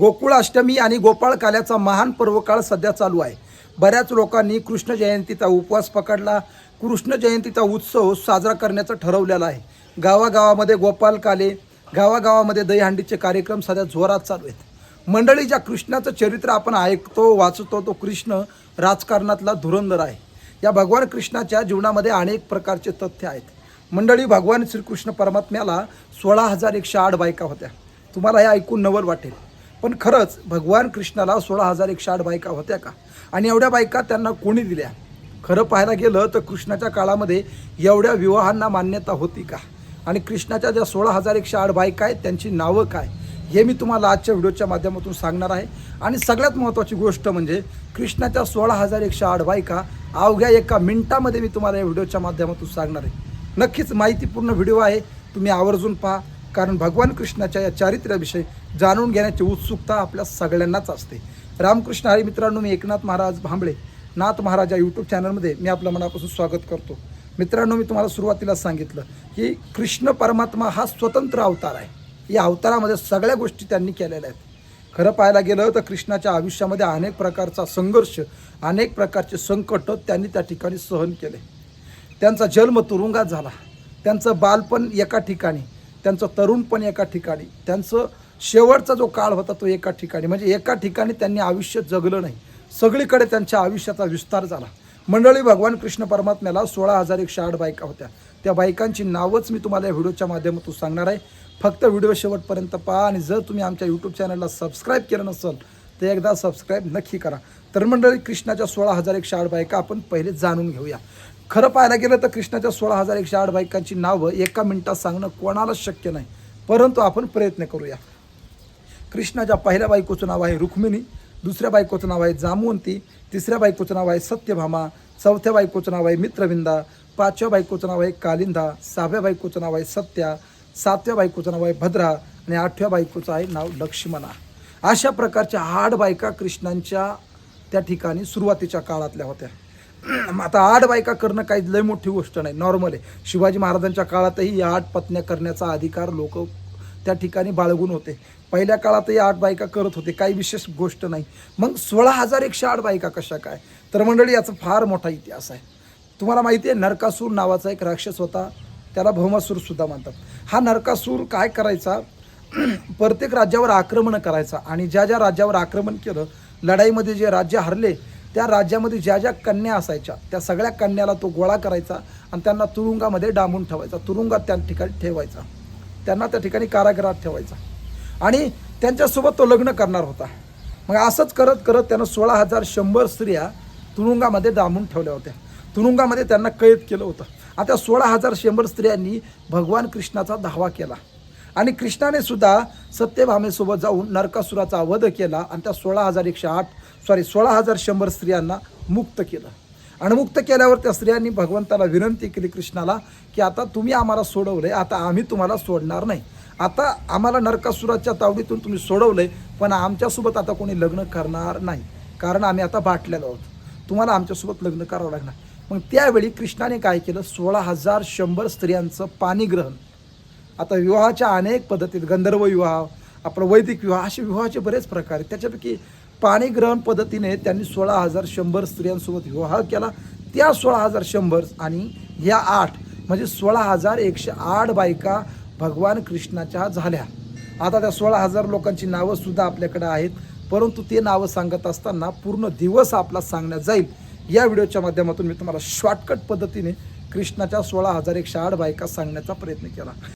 गोकुळ अष्टमी आणि गोपाळ काल्याचा महान पर्वकाळ सध्या चालू आहे. बऱ्याच लोकांनी कृष्ण जयंतीचा उपवास पकडला. कृष्ण जयंतीचा उत्सव साजरा करण्याचं ठरवलेला आहे. गावागावामध्ये गोपाल काले गावागावामध्ये दहीहंडीचे कार्यक्रम सध्या जोरात चालू आहेत. मंडळी ज्या कृष्णाचं चरित्र आपण ऐकतो वाचतो तो कृष्ण राजकारणातला धुरंधर आहे. या भगवान कृष्णाच्या जीवनामध्ये अनेक प्रकारचे तथ्य आहेत. मंडळी भगवान श्रीकृष्ण परमात्म्याला सोळा हजार एकशे आठ बायका होत्या. तुम्हाला हे ऐकून नवल वाटेल. पण खरंच भगवान कृष्णाला सोळा हजार एकशे आठ बायका होत्या का? आणि एवढ्या बायका त्यांना कोणी दिल्या? खरं पाहायला गेलं तर कृष्णाच्या काळामध्ये एवढ्या विवाहांना मान्यता होती का? आणि कृष्णाच्या ज्या सोळा हजार एकशे आठ बायका आहेत त्यांची नावं काय? हे मी तुम्हाला आजच्या व्हिडिओच्या माध्यमातून सांगणार आहे. आणि सगळ्यात महत्त्वाची गोष्ट म्हणजे कृष्णाच्या सोळा हजार एकशे आठ बायका अवघ्या एका मिनिटामध्ये मी तुम्हाला या व्हिडिओच्या माध्यमातून सांगणार आहे. नक्कीच माहितीपूर्ण व्हिडिओ आहे. तुम्ही आवर्जून पहा. कारण भगवान कृष्णाच्या या चारित्र्याविषयी जाणून घेण्याची उत्सुकता आपल्या सगळ्यांनाच असते. रामकृष्ण हरी मित्रांनो मी एकनाथ महाराज भांबळे नाथ महाराज या यूट्यूब चॅनलमध्ये मी आपलं मनापासून स्वागत करतो. मित्रांनो मी तुम्हाला सुरुवातीला सांगितलं की कृष्ण परमात्मा हा स्वतंत्र अवतार आहे. या अवतारामध्ये सगळ्या गोष्टी त्यांनी केलेल्या आहेत. खरं पाहायला गेलं तर कृष्णाच्या आयुष्यामध्ये अनेक प्रकारचा संघर्ष अनेक प्रकारचे संकट त्यांनी त्या ठिकाणी सहन केले. त्यांचा जन्म तुरुंगात झाला. त्यांचं बालपण एका ठिकाणी. त्यांचं तरुणपण एका ठिकाणी. त्यांचं शेवटचा जो काळ होता तो एका ठिकाणी. म्हणजे एका ठिकाणी त्यांनी आयुष्य जगलं नाही. सगळीकडे त्यांच्या आयुष्याचा विस्तार झाला. मंडळी भगवान कृष्ण परमात्म्याला सोळा हजार एकशे आठ बायका होत्या. त्या बायकांची नावच मी तुम्हाला या व्हिडिओच्या माध्यमातून सांगणार आहे. फक्त व्हिडिओ शेवटपर्यंत पहा आणि जर तुम्ही आमच्या यूट्यूब चॅनलला सबस्क्राईब केलं नसेल तर एकदा सबस्क्राईब नक्की करा. तर मंडळी कृष्णाच्या सोळा हजार एकशे आठ बायका आपण पहिले जाणून घेऊया. खरं पाहायला गेलं तर कृष्णाच्या सोळा हजार एकशे आठ बायकांची नावं एका मिनिटात सांगणं कोणालाच शक्य नाही. परंतु आपण प्रयत्न करूया. कृष्णाच्या पहिल्या बायकोचं नाव आहे रुक्मिणी दुसऱ्या बायकोचं नाव आहे जामवंती तिसऱ्या बायकोचं नाव आहे सत्यभामा चौथ्या बायकोचं नाव आहे मित्रविंदा पाचव्या बायकोचं नाव आहे कालिंदा सहाव्या बायकोचं नाव आहे सत्या सातव्या बायकोचं नाव आहे भद्रा आणि आठव्या बायकोचं आहे नाव लक्ष्मणा. अशा प्रकारच्या आठ बायका कृष्णांच्या त्या ठिकाणी सुरुवातीच्या काळातल्या होत्या. आता आठ बायका करणं काही लय मोठी गोष्ट नाही. नॉर्मल आहे. शिवाजी महाराजांच्या काळातही या आठ पत्न्या करण्याचा अधिकार लोक त्या ठिकाणी बाळगून होते. पहिल्या काळातही आठ बायका करत होते. काही विशेष गोष्ट नाही. मग सोळा हजार एकशे आठ बायका कशा काय? तर मंडळी याचा फार मोठा इतिहास आहे. तुम्हाला माहिती आहे नरकासूर नावाचा एक राक्षस होता. त्याला भौमासूरसुद्धा म्हणतात. हा नरकासूर काय करायचा? प्रत्येक राज्यावर आक्रमण करायचा. आणि ज्या ज्या राज्यावर आक्रमण केलं लढाईमध्ये जे राज्य हरले त्या राज्यामध्ये ज्या ज्या कन्या असायच्या त्या सगळ्या कन्याला तो गोळा करायचा आणि त्यांना तुरुंगामध्ये डांबून ठेवायचा. तुरुंगात त्या ठिकाणी ठेवायचा. त्यांना त्या ठिकाणी कारागृहात ठेवायचा. आणि त्यांच्यासोबत तो लग्न करणार होता. मग असंच करत करत त्यानं सोळा हजार शंभर स्त्रिया तुरुंगामध्ये डांबून ठेवल्या होत्या. तुरुंगामध्ये त्यांना कैद केलं होतं. आता सोळा हजार शंभर स्त्रियांनी भगवान कृष्णाचा धावा केला. आणि कृष्णाने सुद्धा सत्यभामेसोबत जाऊन नरकासुराचा वध केला आणि त्या सोळा हजार एकशे आठ सॉरी सोळा हजार शंभर स्त्रियांना मुक्त केलं. आणि मुक्त केल्यावर त्या स्त्रियांनी भगवंताला विनंती केली कृष्णाला की आता तुम्ही आम्हाला सोडवले आता आम्ही तुम्हाला सोडणार नाही. आता आम्हाला नरकासुराच्या तावडीतून तुम्ही सोडवले पण आमच्यासोबत आता कोणी लग्न करणार नाही. कारण आम्ही आता बाटलेलो आहोत. तुम्हाला आमच्यासोबत लग्न करावं लागणार. मग त्यावेळी कृष्णाने काय केलं? सोळा हजार शंभर स्त्रियांचं पाणीग्रहण आता विवाहाच्या अनेक पद्धतीत गंधर्व विवाह आपलं वैदिक विवाह असे विवाहाचे बरेच प्रकार आहेत. त्याच्यापैकी पाणीग्रहण पद्धतीने त्यांनी सोळा हजार शंभर स्त्रियांसोबत विवाह केला. त्या सोळा हजार शंभर आणि ह्या आठ म्हणजे सोळा हजार एकशे आठ बायका भगवान कृष्णाच्या झाल्या. आता त्या सोळा हजार लोकांची नावं सुद्धा आपल्याकडे आहेत. परंतु ते नावं सांगत असताना पूर्ण दिवस आपला सांगण्यात जाईल. या व्हिडिओच्या माध्यमातून मी तुम्हाला शॉर्टकट पद्धतीने कृष्णाच्या सोळा हजार एकशे आठ बायका सांगण्याचा प्रयत्न केला.